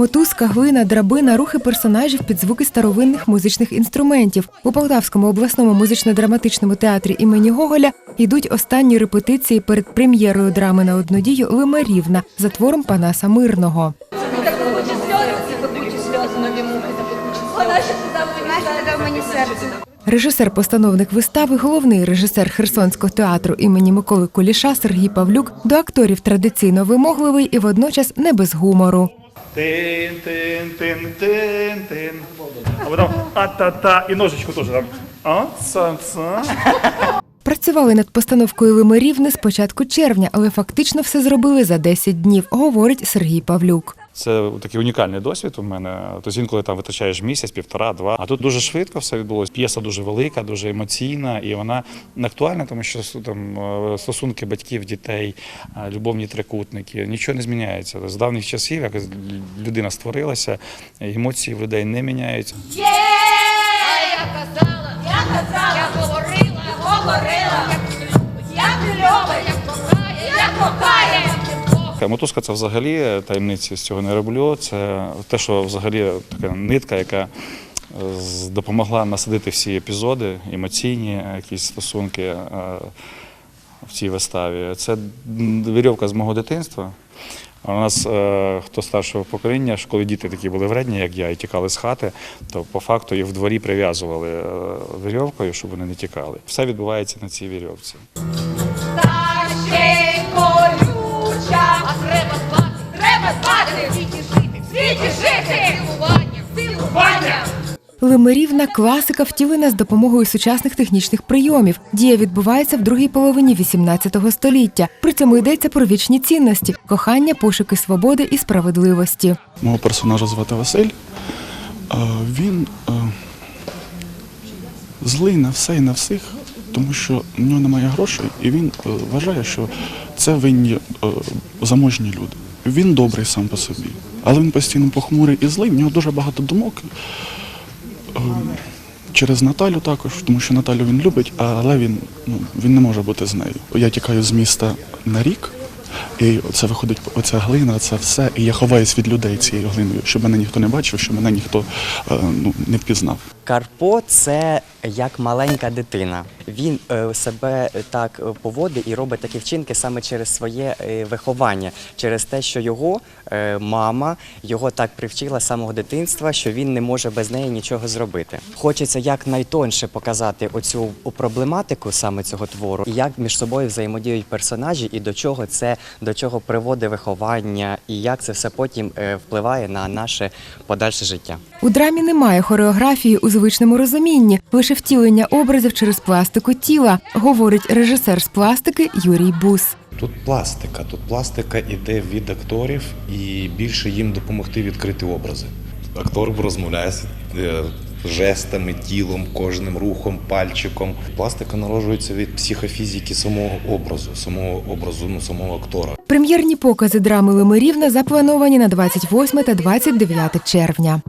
Мотузка, глина, драбина, рухи персонажів під звуки старовинних музичних інструментів. У Полтавському обласному музично-драматичному театрі імені Гоголя йдуть останні репетиції перед прем'єрою драми на однодію Лимарівна за твором Панаса Мирного. Режисер-постановник вистави, головний режисер Херсонського театру імені Миколи Куліша Сергій Павлюк до акторів традиційно вимогливий і водночас не без гумору. Тин, тин, тин, тин, тин. А потім а-та-та. І ножичку теж там. А-ца-ца. Працювали над постановкою Лимирівни з початку червня, але фактично все зробили за 10 днів, говорить Сергій Павлюк. Це такий унікальний досвід у мене. Тобто інколи там витрачаєш місяць, півтора, два. А тут дуже швидко все відбулося. П'єса дуже велика, дуже емоційна, і вона не актуальна, тому що там е, стосунки батьків, дітей, е, любовні трикутники, нічого не зміняється. З давніх часів, як людина створилася, емоції в людей не міняються. Я казала, я казала, Мотузка це взагалі таємниці з цього не роблю. Це те, що взагалі така нитка, яка е, допомогла насадити всі епізоди, емоційні якісь стосунки е, в цій виставі. Це вірьовка з мого дитинства. У нас, е, хто старшого покоління, коли діти такі були вредні, як я, і тікали з хати, то по факту їх в дворі прив'язували вірьовкою, щоб вони не тікали. Все відбувається на цій вірьовці. Лимирівна класика втілена з допомогою сучасних технічних прийомів. Дія відбувається в другій половині XVIII століття. При цьому йдеться про вічні цінності, кохання, пошуки свободи і справедливості. Мого персонажа звати Василь. Е, Він е, злий на все і на всіх, тому що в нього немає грошей, і він е, вважає, що це винні заможні люди. Він добрий сам по собі, але він постійно похмурий і злий. В нього дуже багато думок. Через Наталю також, тому що Наталю він любить, але він, ну, він не може бути з нею. Я тікаю з міста на рік, і це виходить оця глина, це все. І я ховаюсь від людей цією глиною, щоб мене ніхто не бачив, щоб мене ніхто е, ну, не впізнав. Карпо це як маленька дитина. Він е, себе так поводить і робить такі вчинки саме через своє е, виховання, через те, що його мама його так привчила з самого дитинства, що він не може без неї нічого зробити. Хочеться як найтонше показати оцю проблематику саме цього твору, і як між собою взаємодіють персонажі, і до чого це до чого приводить виховання, і як це все потім е, впливає на наше подальше життя. У драмі немає хореографії у звичному розумінні, лише втілення образів через пластику тіла, говорить режисер з пластики Юрій Бус. Тут пластика. Тут пластика іде від акторів і більше їм допомогти відкрити образи. Актор розмовляє е, жестами, тілом, кожним рухом, пальчиком. Пластика народжується від психофізики самого образу, самого образу, ну самого актора. Прем'єрні покази драми Лимирівна заплановані на 28 та 29 червня.